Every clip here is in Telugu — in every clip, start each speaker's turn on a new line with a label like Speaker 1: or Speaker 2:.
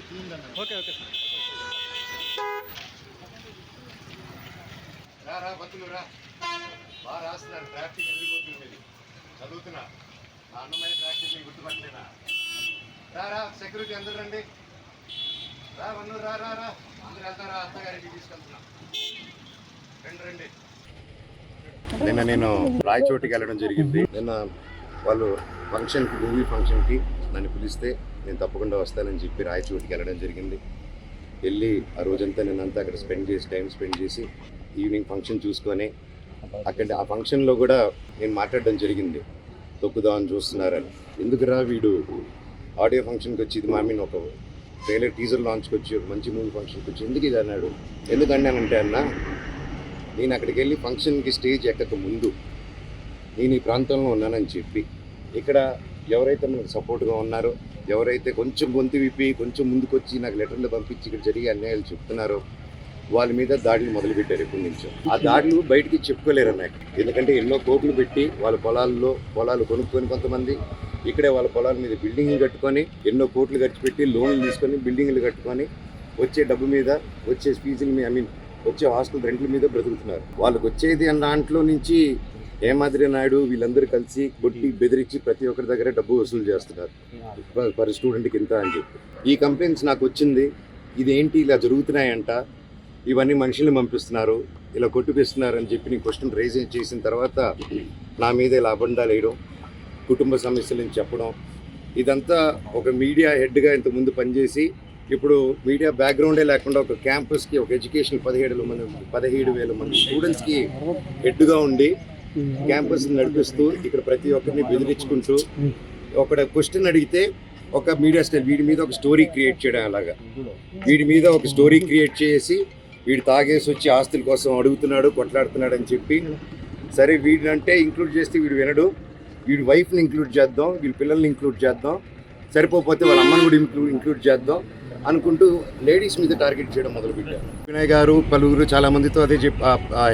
Speaker 1: Okay okay sir.
Speaker 2: రా రా బతులు రా. బాగా రాస్తున్నారు ట్రాఫిక్ వెళ్ళిపోతుంది చదువుతున్నా. నా అన్నమైన ట్రాఫిక్ మీకు గుర్తుపట్టలేనా? రా రా సెక్యూరిటీ అందరు రండి. రా వన్ను రా రా రా. అందరు వెళ్తారా? అత్తగారికి తీసుకెళ్తున్నా. రండి రండి. నిన్న నేను రాయచోటికి వెళ్ళడం జరిగింది. నిన్న వాళ్ళు ఫంక్షన్కి మూవీ ఫంక్షన్కి నన్ను పిలిస్తే నేను తప్పకుండా వస్తానని చెప్పి రాయచోటికి వెళ్ళడం జరిగింది. వెళ్ళి ఆ రోజంతా నేనంతా అక్కడ స్పెండ్ చేసి టైం స్పెండ్ చేసి ఈవినింగ్ ఫంక్షన్ చూసుకొని అక్కడ ఆ ఫంక్షన్లో కూడా నేను మాట్లాడడం జరిగింది. తొక్కుదామని చూస్తున్నారని. ఎందుకురా వీడు? ఆడియో ఫంక్షన్కి వచ్చి ఇది మా ఒక ట్రైలర్ టీజర్ లాంచ్కి వచ్చి ఒక మంచి మూవీ ఫంక్షన్కి వచ్చి ఎందుకు ఇది అన్నాడు? ఎందుకన్నానంటే అన్న నేను అక్కడికి వెళ్ళి ఫంక్షన్కి స్టేజ్ ఎక్కక ముందు నేను ఈ ప్రాంతంలో ఉన్నానని చెప్పి ఇక్కడ ఎవరైతే మనకు సపోర్ట్గా ఉన్నారో ఎవరైతే కొంచెం గొంతు విప్పి కొంచెం ముందుకొచ్చి నాకు లెటర్లు పంపించి ఇక్కడ జరిగే అన్యాయాలు చెప్తున్నారో వాళ్ళ మీద దాడులు మొదలుపెట్టారు ఎప్పటి నుంచో. ఆ దాడులు బయటికి చెప్పుకోలేరు నాకు ఎందుకంటే ఎన్నో కోట్లు పెట్టి వాళ్ళ పొలాల్లో పొలాలు కొనుక్కొని కొంతమంది ఇక్కడే వాళ్ళ పొలాల మీద బిల్డింగ్లు కట్టుకొని ఎన్నో కోట్లు ఖర్చు పెట్టి లోన్లు తీసుకొని బిల్డింగ్లు కట్టుకొని వచ్చే డబ్బు మీద వచ్చే ఫీజుల మీద ఐ మీన్ వచ్చే హాస్టల్ రెంట్ల మీద బ్రతుకుతున్నారు. వాళ్ళకి వచ్చేది అన్న దాంట్లో నుంచి ఏమాదిరి నాయుడు వీళ్ళందరూ కలిసి బొట్టి బెదిరించి ప్రతి ఒక్కరి దగ్గర డబ్బు వసూలు చేస్తున్నారు. ప- పర్ స్టూడెంట్కి ఇంత అని చెప్పి. ఈ కంప్లైంట్స్ నాకు వచ్చింది. ఇదేంటి ఇలా జరుగుతున్నాయంట? ఇవన్నీ మనుషుల్ని పంపిస్తున్నారు. ఇలా కొట్టుపిస్తున్నారు అని చెప్పి నేను క్వశ్చన్ రైజ్ చేసిన తర్వాత నా మీద ఇలా అబండాలు వేయడం కుటుంబ సమస్యలను చెప్పడం ఇదంతా ఒక మీడియా హెడ్గా ఇంతకుముందు పనిచేసి ఇప్పుడు మీడియా బ్యాక్గ్రౌండే లేకుండా ఒక క్యాంపస్కి ఒక ఎడ్యుకేషన్ పదిహేడు మంది పదిహేడు వేల మంది స్టూడెంట్స్కి హెడ్గా ఉండి క్యాంపస్ నడిపిస్తూ ఇక్కడ ప్రతి ఒక్కరిని బెదిరించుకుంటూ ఒక క్వశ్చన్ అడిగితే ఒక మీడియా స్టైల్ వీడి మీద ఒక స్టోరీ క్రియేట్ చేయడం అలాగా. వీడి మీద ఒక స్టోరీ క్రియేట్ చేసి వీడు తాగేసి వచ్చి ఆస్తుల కోసం అడుగుతున్నాడు కొట్లాడుతున్నాడు అని చెప్పి సరే వీడినంటే ఇంక్లూడ్ చేస్తే వీడు వినడు. వీడి వైఫ్ని ఇంక్లూడ్ చేద్దాం వీడి పిల్లల్ని ఇంక్లూడ్ చేద్దాం. సరిపోతే వాళ్ళ అమ్మని కూడా ఇంక్లూడ్ ఇంక్లూడ్ చేద్దాం. అనుకుంటూ లేడీస్ మీద టార్గెట్ చేయడం మొదలుపెట్టారు. వినయ్ గారు పలువురు చాలా మందితో అదే చెప్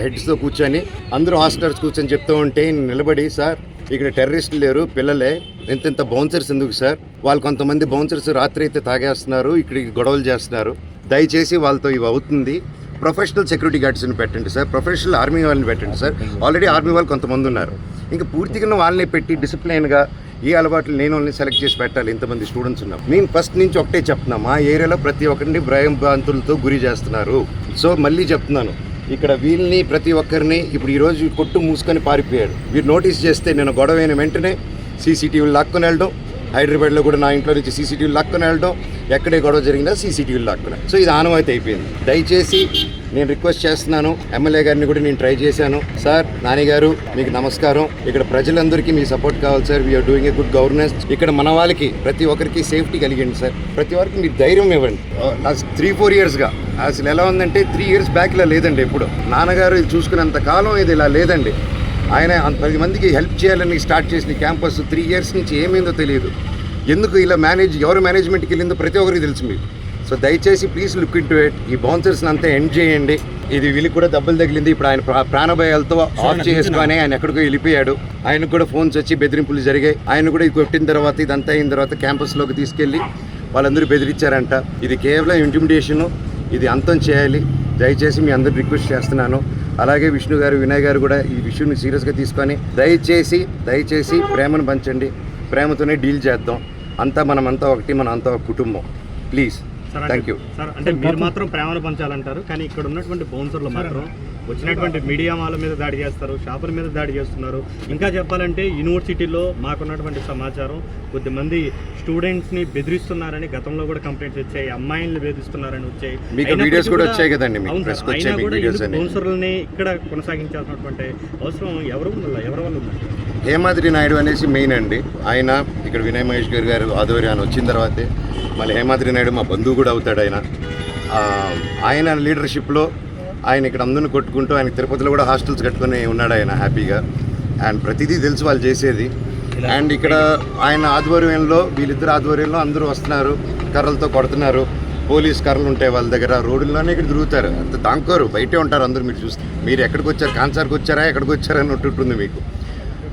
Speaker 2: హెడ్స్తో కూర్చొని అందరూ హాస్టల్స్ కూర్చొని చెప్తూ ఉంటే నిలబడి సార్ ఇక్కడ టెర్రరిస్టులు లేరు పిల్లలే ఎంతెంత బౌన్సర్స్ ఎందుకు సార్? వాళ్ళు కొంతమంది బౌన్సర్స్ రాత్రి అయితే తాగేస్తున్నారు ఇక్కడ గొడవలు చేస్తున్నారు. దయచేసి వాళ్ళతో ఇవి అవుతుంది. ప్రొఫెషనల్ సెక్యూరిటీ గార్డ్స్ని పెట్టండి సార్ ప్రొఫెషనల్ ఆర్మీ వాళ్ళని పెట్టండి సార్. ఆల్రెడీ ఆర్మీ వాళ్ళు కొంతమంది ఉన్నారు. ఇంకా పూర్తిగా వాళ్ళని పెట్టి డిసిప్లైన్గా ఈ అలవాట్లు నేను వాళ్ళని సెలెక్ట్ చేసి పెట్టాలి. ఇంతమంది స్టూడెంట్స్ ఉన్నారు. నేను ఫస్ట్ నుంచి ఒకటే చెప్తున్నా. మా ఏరియాలో ప్రతి ఒక్కరిని భయాంతులతో గురి చేస్తున్నారు. సో మళ్ళీ చెప్తున్నాను. ఇక్కడ వీళ్ళని ప్రతి ఒక్కరిని ఇప్పుడు ఈరోజు కొట్టు మూసుకొని పారిపోయాడు. వీరు నోటీస్ చేస్తే నేను గొడవైన వెంటనే సీసీటీవీలు లాక్కొని వెళ్ళడం హైదరాబాద్లో కూడా నా ఇంట్లో నుంచి సీసీటీవీలు లాక్కొని వెళ్ళడం ఎక్కడే గొడవ జరిగినా సీసీటీవీలు లాక్కున్నా సో ఇది ఆనవాయితీ అయిపోయింది. దయచేసి నేను రిక్వెస్ట్ చేస్తున్నాను ఎమ్మెల్యే గారిని కూడా నేను ట్రై చేశాను. సార్ నాని గారు మీకు నమస్కారం. ఇక్కడ ప్రజలందరికీ మీ సపోర్ట్ కావాలి sir. We are doing a good governance ఇక్కడ మన వాళ్ళకి ప్రతి ఒక్కరికి సేఫ్టీ కలిగింది సార్. ప్రతి ఒక్కరికి మీరు ధైర్యం ఇవ్వండి. లాస్ట్ త్రీ ఫోర్ ఇయర్స్గా అసలు ఎలా ఉందంటే త్రీ ఇయర్స్ బ్యాక్ ఇలా లేదండి ఎప్పుడు. నాన్నగారు ఇది చూసుకున్నంత కాలం ఇది ఇలా లేదండి. ఆయన పది మందికి హెల్ప్ చేయాలని స్టార్ట్ చేసిన క్యాంపస్ త్రీ ఇయర్స్ నుంచి ఏమైందో తెలియదు. ఎందుకు ఇలా మేనేజ్ ఎవరు మేనేజ్మెంట్కి వెళ్ళిందో ప్రతి ఒక్కరికి తెలుసు మీకు. సో దయచేసి please look into it ఈ బౌన్సర్స్ని అంతా ఎండ్ చేయండి. ఇది వీళ్ళకి కూడా దెబ్బలు తగిలింది. ఇప్పుడు ఆయన ప్రా- ప్రాణభయాలతో ఆఫ్ చేసుకొని ఆయన ఎక్కడికో వెళ్ళిపోయాడు. ఆయనకు కూడా ఫోన్స్ వచ్చి బెదిరింపులు జరిగాయి. ఆయన కూడా ఇది కొట్టిన తర్వాత ఇదంతా అయిన తర్వాత క్యాంపస్లోకి తీసుకెళ్ళి వాళ్ళందరూ బెదిరించారంట. ఇది కేవలం ఇంటిమిడేషను ఇది అంతం చేయాలి. దయచేసి మీ అందరు రిక్వెస్ట్ చేస్తున్నాను. అలాగే విష్ణు గారు వినయ్ గారు కూడా ఈ విషయాన్ని సీరియస్గా తీసుకొని దయచేసి దయచేసి ప్రేమను పంచండి. ప్రేమతోనే డీల్ చేద్దాం. అంతా మనమంతా ఒకటి మన అంతా ఒక కుటుంబం. ప్లీజ్. థ్యాంక్ యూ
Speaker 1: సార్ అంటే మీరు మాత్రం ప్రేమను పంచాలంటారు కానీ ఇక్కడ ఉన్నటువంటి బౌన్సర్లు మాత్రం వచ్చినటువంటి మీడియా వాళ్ళ మీద దాడి చేస్తారు షాపుల మీద దాడి చేస్తున్నారు. ఇంకా చెప్పాలంటే యూనివర్సిటీలో మాకున్నటువంటి సమాచారం కొద్దిమంది స్టూడెంట్స్ని బెదిరిస్తున్నారని గతంలో కూడా కంప్లైంట్స్ వచ్చాయి అమ్మాయిల్ని బెదిరిస్తున్నారని వచ్చాయి.
Speaker 2: videos కూడా వచ్చాయి కదండి
Speaker 1: అయినా కూడా. బౌన్సర్లని ఇక్కడ కొనసాగించాల్సినటువంటి అవసరం ఎవరు ఎవరి వల్ల ఉంది
Speaker 2: హేమాద్రి నాయుడు అనేసి మెయిన్ అండి. ఆయన ఇక్కడ వినయ్ మహేష్ గారు గారు ఆధ్వర్యాన్ని వచ్చిన తర్వాతే మళ్ళీ హేమాద్రి నాయుడు మా బంధువు కూడా అవుతాడు ఆయన. ఆయన లీడర్షిప్లో ఆయన ఇక్కడ అందరిని కొట్టుకుంటూ ఆయన తిరుపతిలో కూడా హాస్టల్స్ కట్టుకొని ఉన్నాడు ఆయన హ్యాపీగా. అండ్ ప్రతిదీ తెలుసు వాళ్ళు చేసేది. అండ్ ఇక్కడ ఆయన ఆధ్వర్యంలో వీళ్ళిద్దరు ఆధ్వర్యంలో అందరూ వస్తున్నారు కర్రలతో కొడుతున్నారు. పోలీస్ కర్రలు ఉంటాయి వాళ్ళ దగ్గర రోడ్డుల్లోనే ఇక్కడ తిరుగుతారు. అంత దాంకోరు బయటే ఉంటారు అందరూ మీరు చూస్తే. మీరు ఎక్కడికి వచ్చారు కాన్సార్కి వచ్చారా ఎక్కడికి వచ్చారా అని ఉంటుంటుంది మీకు.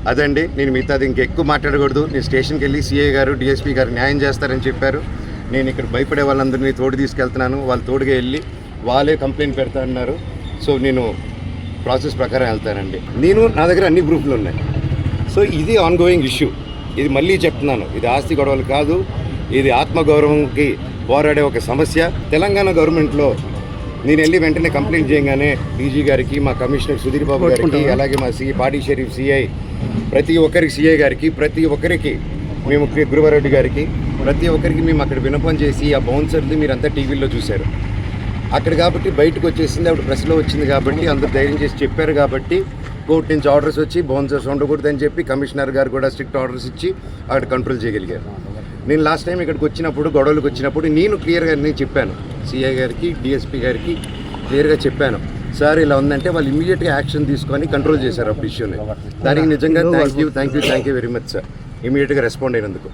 Speaker 2: అదండి నేను మిగతాది ఇంకెక్కువ మాట్లాడకూడదు. నేను స్టేషన్కి వెళ్ళి సిఐ గారు డిఎస్పీ గారు న్యాయం చేస్తారని చెప్పారు. నేను ఇక్కడ భయపడే వాళ్ళందరినీ తోడు తీసుకెళ్తున్నాను. వాళ్ళు తోడుగా వెళ్ళి వాళ్ళే కంప్లైంట్ పెడతా అన్నారు సో నేను ప్రాసెస్ ప్రకారం వెళ్తానండి. నేను నా దగ్గర అన్ని గ్రూపులు ఉన్నాయి. సో ఇది ఆన్ గోయింగ్ ఇష్యూ ఇది మళ్ళీ చెప్తున్నాను. ఇది ఆస్తి గొడవలు కాదు. ఇది ఆత్మగౌరవంకి పోరాడే ఒక సమస్య. తెలంగాణ గవర్నమెంట్లో నేను వెళ్ళి వెంటనే కంప్లైంట్ చేయగానే డీజీ గారికి మా కమిషనర్ సుధీర్ బాబు గారికి అలాగే మా సి పాడి షరీఫ్ సిఐ ప్రతి ఒక్కరికి సిఐ గారికి ప్రతి ఒక్కరికి మేము గురువారెడ్డి గారికి ప్రతి ఒక్కరికి మేము అక్కడ వినపం చేసి ఆ బౌన్సర్ది మీరంతా టీవీలో చూశారు. అక్కడ కాబట్టి బయటకు వచ్చేసింది అప్పుడు ప్రెస్లో వచ్చింది కాబట్టి అందరూ ధైర్యం చేసి చెప్పారు కాబట్టి కోర్టు నుంచి ఆర్డర్స్ వచ్చి బౌన్సర్స్ ఉండకూడదని చెప్పి కమిషనర్ గారు కూడా స్ట్రిక్ట్ ఆర్డర్స్ ఇచ్చి అక్కడ కంట్రోల్ చేయగలిగారు. నేను లాస్ట్ టైం ఇక్కడికి వచ్చినప్పుడు గొడవలకు వచ్చినప్పుడు నేను క్లియర్గా నేను చెప్పాను. సిఐ గారికి డిఎస్పీ గారికి క్లియర్గా చెప్పాను. సార్ ఇలా ఉందంటే వాళ్ళు ఇమీడియట్గా యాక్షన్ తీసుకొని కంట్రోల్ చేశారు అప్పుడు ఇష్యూని. దానికి నిజంగా thank you thank you thank you very much sir ఇమీడియట్గా రెస్పాండ్ అయినందుకు.